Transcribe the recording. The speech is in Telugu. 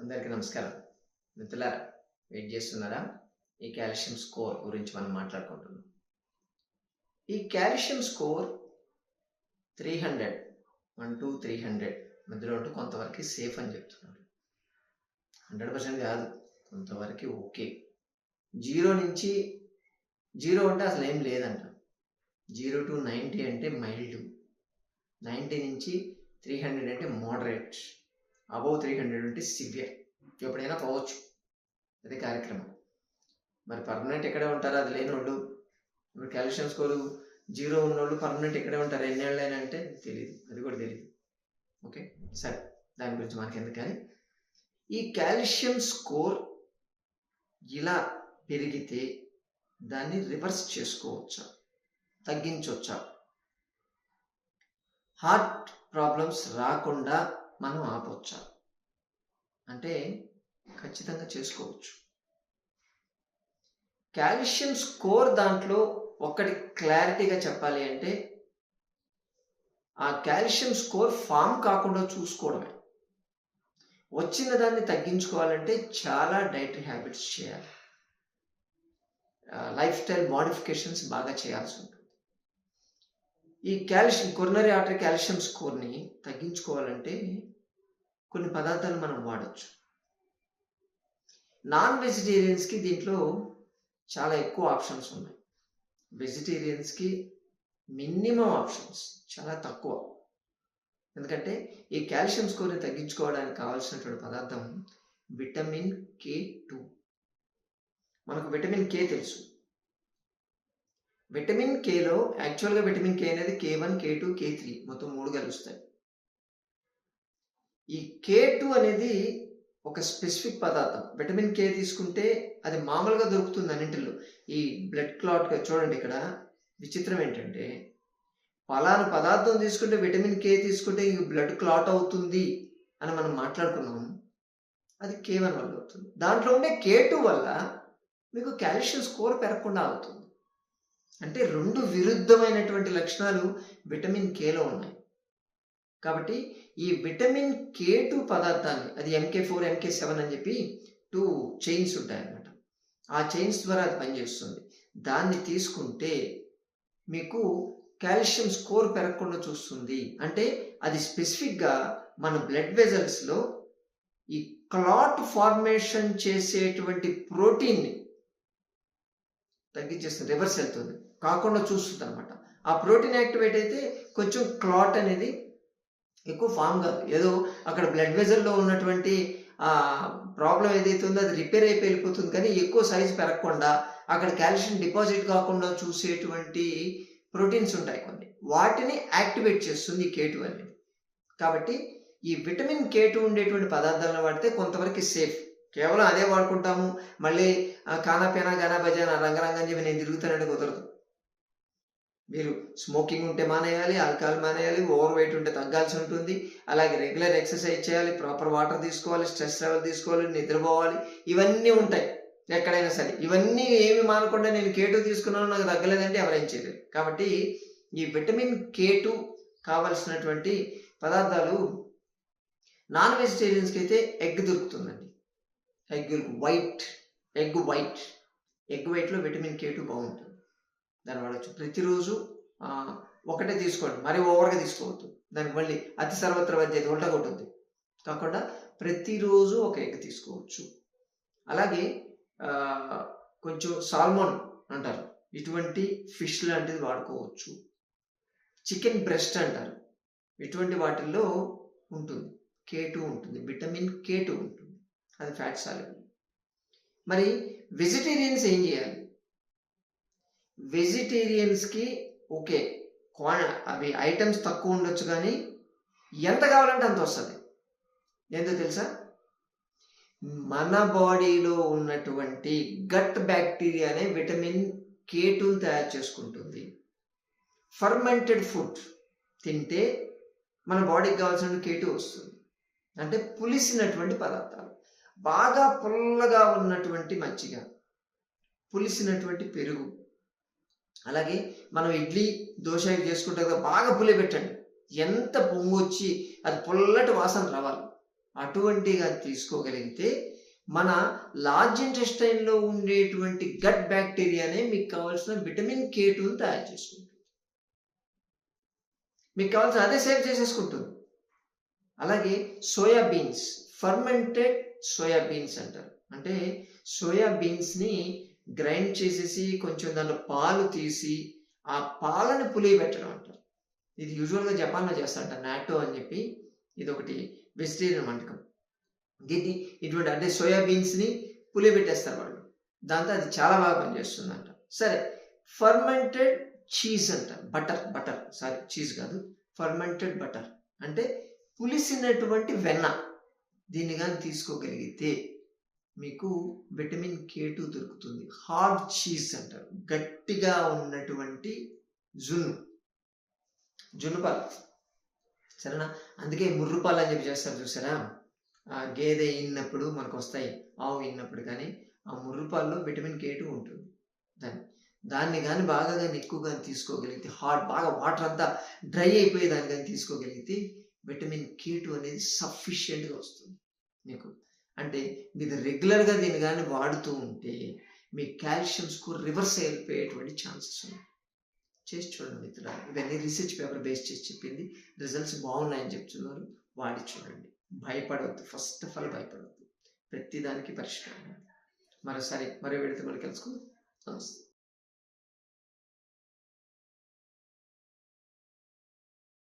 అందరికీ నమస్కారం. మిత్రులారా వెయిట్ చేస్తున్నారా? ఈ కాల్షియం స్కోర్ గురించి మనం మాట్లాడుకుంటున్నాం. ఈ calcium score three hundred one two three hundred మధ్యలో ఉంటూ కొంతవరకు సేఫ్ అని చెప్తున్నారు. హండ్రెడ్ పర్సెంట్ కాదు కొంతవరకు ఓకే. జీరో నుంచి జీరో అంటే అసలు ఏం లేదంట జీరో టు నైంటీ అంటే మైల్డ్. నైంటీ నుంచి త్రీ హండ్రెడ్ అంటే మోడరేట్. అబౌవ్ త్రీ హండ్రెడ్ ఉంటే సివియర్ ఎప్పుడైనా పోవచ్చు. అది కార్యక్రమం. మరి పర్మనెంట్ ఎక్కడే ఉంటారు? అది లేని వాళ్ళు. ఇప్పుడు కాల్షియం స్కోరు జీరో ఉన్నోళ్ళు పర్మనెంట్ ఎక్కడే ఉంటారు? ఎన్నేళ్ళైనా అంటే తెలియదు అది కూడా తెలియదు ఓకే సరే. దాని గురించి మనకి ఎందుకు కానీ ఈ కాల్షియం స్కోర్ ఇలా పెరిగితే దాన్ని రివర్స్ చేసుకోవచ్చా? తగ్గించవచ్చా హార్ట్ ప్రాబ్లమ్స్ రాకుండా మనం ఆపొచ్చా? అంటే ఖచ్చితంగా చేసుకోవచ్చు. కాల్షియం స్కోర్ దాంట్లో ఒక్కటి క్లారిటీగా చెప్పాలి అంటే ఆ కాల్షియం స్కోర్ ఫామ్ కాకుండా చూసుకోవడమే. వచ్చిన దాన్ని తగ్గించుకోవాలంటే చాలా డైటరీ హ్యాబిట్స్ చేయాలి. లైఫ్ స్టైల్ మోడిఫికేషన్స్ బాగా చేయాల్సి ఉంటుంది. ఈ కాల్షియం కొరనరీ ఆర్టరీ కాల్షియం స్కోర్ని తగ్గించుకోవాలంటే కొన్ని పదార్థాలు మనం వాడచ్చు. నాన్ వెజిటేరియన్స్కి దీంట్లో చాలా ఎక్కువ ఆప్షన్స్ ఉన్నాయి. వెజిటేరియన్స్కి మినిమం ఆప్షన్స్ చాలా తక్కువ. ఎందుకంటే ఈ కాల్షియం స్కోర్ని తగ్గించుకోవడానికి కావాల్సినటువంటి పదార్థం విటమిన్ కే టూ. మనకు విటమిన్ కే తెలుసు. విటమిన్ కేలో యాక్చువల్గా విటమిన్ కే అనేది K one K two K three మొత్తం మూడు కలుస్తాయి. ఈ కే టూ అనేది ఒక స్పెసిఫిక్ పదార్థం. విటమిన్ కే తీసుకుంటే అది మామూలుగా దొరుకుతుంది అన్నింటిలో. ఈ బ్లడ్ క్లాట్ చూడండి ఇక్కడ. విచిత్రం ఏంటంటే పలానా పదార్థం తీసుకుంటే విటమిన్ కే తీసుకుంటే ఈ బ్లడ్ క్లాట్ అవుతుంది అని మనం మాట్లాడుకున్నాం. అది కే వన్ వల్ల అవుతుంది. దాంట్లో ఉండే కే టూ వల్ల మీకు కాల్షియం స్కోర్ పెరగకుండా అవుతుంది. అంటే రెండు విరుద్ధమైనటువంటి లక్షణాలు విటమిన్ కేలో ఉన్నాయి. కాబట్టి ఈ విటమిన్ కే టూ పదార్థాన్ని అది ఎంకే ఫోర్ ఎంకే సెవెన్ అని చెప్పి టూ చైన్స్ ఉంటాయన్నమాట ఆ చైన్స్ ద్వారా అది పనిచేస్తుంది. దాన్ని తీసుకుంటే మీకు కాల్షియం స్కోర్ పెరగకుండా చూస్తుంది. అంటే అది స్పెసిఫిక్గా మన బ్లడ్ వెజల్స్లో ఈ క్లాట్ ఫార్మేషన్ చేసేటువంటి ప్రోటీన్ని తగ్గించేస్తుంది రివర్స్ వెళ్తుంది. కాకుండా చూస్తుంది అనమాట ఆ ప్రోటీన్ యాక్టివేట్ అయితే కొంచెం క్లాట్ అనేది ఎక్కువ ఫామ్ కాదు. ఏదో అక్కడ బ్లడ్ వెజల్లో ఉన్నటువంటి ప్రాబ్లం ఏదైతే ఉందో అది రిపేర్ అయిపోయి వెళ్ళిపోతుంది కానీ ఎక్కువ సైజు పెరగకుండా అక్కడ కాల్షియం డిపాజిట్ కాకుండా చూసేటువంటి ప్రోటీన్స్ ఉంటాయి కొన్ని. వాటిని యాక్టివేట్ చేస్తుంది ఈ కేటు అనేది. కాబట్టి ఈ విటమిన్ కేటు ఉండేటువంటి పదార్థాలను వాడితే కొంతవరకు సేఫ్. కేవలం అదే వాడుకుంటాము. మళ్ళీ కానా పేనా గానా బజానా రంగరంగని చెప్పి నేను తిరుగుతానంటే కుదరదు. మీరు స్మోకింగ్ ఉంటే మానేయాలి ఆల్కహాల్ మానేయాలి ఓవర్ వెయిట్ ఉంటే తగ్గాల్సి ఉంటుంది. అలాగే రెగ్యులర్ ఎక్సర్సైజ్ చేయాలి ప్రాపర్ వాటర్ తీసుకోవాలి స్ట్రెస్ లెవెల్ తీసుకోవాలి నిద్రపోవాలి. ఇవన్నీ ఉంటాయి ఎక్కడైనా సరే. ఇవన్నీ ఏమి మానకుండా నేను కేటు తీసుకున్నాను నాకు తగ్గలేదంటే ఎవరేం చేయలేదు కాబట్టి ఈ విటమిన్ కేటు కావలసినటువంటి పదార్థాలు నాన్ వెజిటేరియన్స్కి అయితే ఎగ్ దొరుకుతుందండి. Egg white egg white egg వైట్లో విటమిన్ కేటు బాగుంటుంది. దాన్ని వాడచ్చు. ప్రతిరోజు ఒకటే తీసుకోండి. మరీ ఓవర్గా తీసుకోవద్దు. దానికి మళ్ళీ అతి సర్వత్ర వద్ద ఉల్ట కాకుండా ప్రతిరోజు ఒక ఎగ్ తీసుకోవచ్చు. అలాగే కొంచెం సాల్మోన్ అంటారు. ఇటువంటి ఫిష్ లాంటిది వాడుకోవచ్చు. చికెన్ బ్రెస్ట్ అంటారు. ఇటువంటి వాటిల్లో ఉంటుంది. కే టూ ఉంటుంది. విటమిన్ కే టూ ఉంటుంది. అది ఫ్యాట్ సాల్యుబుల్. మరి వెజిటేరియన్స్ ఏం చేయాలి? వెజిటేరియన్స్కి ఓకే. క్వా అవి ఐటమ్స్ తక్కువ ఉండొచ్చు కానీ ఎంత కావాలంటే అంత వస్తుంది. ఎందుకు తెలుసా? మన బాడీలో ఉన్నటువంటి గట్ బ్యాక్టీరియానే విటమిన్ కే టూని తయారు చేసుకుంటుంది. ఫర్మెంటెడ్ ఫుడ్ తింటే మన బాడీకి కావాల్సిన కే టూ వస్తుంది. అంటే పులిసినటువంటి పదార్థాలు. బాగా పుల్లగా ఉన్నటువంటి మజ్జిగ పులిసినటువంటి పెరుగు అలాగే మనం ఇడ్లీ దోశ చేసుకుంటే కదా బాగా పులిపెట్టండి ఎంత పొంగు వచ్చి అది పుల్లటి వాసన రావాలి. అటువంటిగా తీసుకోగలిగితే మన లార్జ్ ఇంటెస్టైన్లో ఉండేటువంటి గట్ బ్యాక్టీరియానే మీకు కావాల్సిన విటమిన్ కే టూని తయారు చేసుకుంటుంది. మీకు కావాల్సిన అదే సేవ్ చేసేసుకుంటుంది. అలాగే soya beans fermented soya beans అంటారు. అంటే సోయా బీన్స్ని గ్రైండ్ చేసేసి కొంచెం దాంట్లో పాలు తీసి ఆ పాలను పులియబెట్టడం అంటారు ఇది యూజువల్గా జపాన్లో చేస్తారంట నాటో అని చెప్పి. ఇది ఒకటి వెజిటేరియన్ వంటకం. దీన్ని ఇటువంటి అంటే సోయాబీన్స్ని పులియబెట్టేస్తారు వాళ్ళు. దాంతో అది చాలా బాగా పనిచేస్తుందంట. సరే ఫర్మెంటెడ్ చీజ్ అంట. Butter butter. సారీ చీజ్ కాదు. ఫర్మెంటెడ్ బటర్ అంటే పులిసినటువంటి వెన్న. దీన్ని కానీ తీసుకోగలిగితే మీకు విటమిన్ కే టూ దొరుకుతుంది. హార్డ్ చీజ్ అంటారు. గట్టిగా ఉన్నటువంటి జున్ను. జున్ను పాలు. సరేనా? అందుకే ముర్రుపాలు అని చెప్పి చేస్తారు చూసారా? ఆ గేదె ఇన్నప్పుడు మనకు వస్తాయి. ఆవు ఇన్నప్పుడు కానీ ఆ ముర్రుపాల్లో విటమిన్ కే టూ ఉంటుంది. దాన్ని. దాన్ని కానీ బాగా కానీ ఎక్కువగా తీసుకోగలిగితే హార్ట్ బాగా వాటర్ అంతా డ్రై అయిపోయి దాన్ని కానీ తీసుకోగలిగితే విటమిన్ కే టూ అనేది సఫిషియెంట్గా వస్తుంది. మీకు అంటే మీరు రెగ్యులర్గా దీన్ని కానీ వాడుతూ ఉంటే మీ కాల్షియం స్కోర్ రివర్స్ అయిపోయేటువంటి ఛాన్సెస్ ఉన్నాయి. చేసి చూడండి మిత్రులు ఇవన్నీ రీసెర్చ్ పేపర్ బేస్ చేసి చెప్పింది. రిజల్ట్స్ బాగున్నాయని చెప్తున్నారు. వాడి చూడండి. భయపడవద్దు. ఫస్ట్ ఆఫ్ ఆల్ భయపడవద్దు. ప్రతిదానికి పరిష్కారం. మరోసారి మరో విడత మనం కలుసుకుందాం. నమస్తే.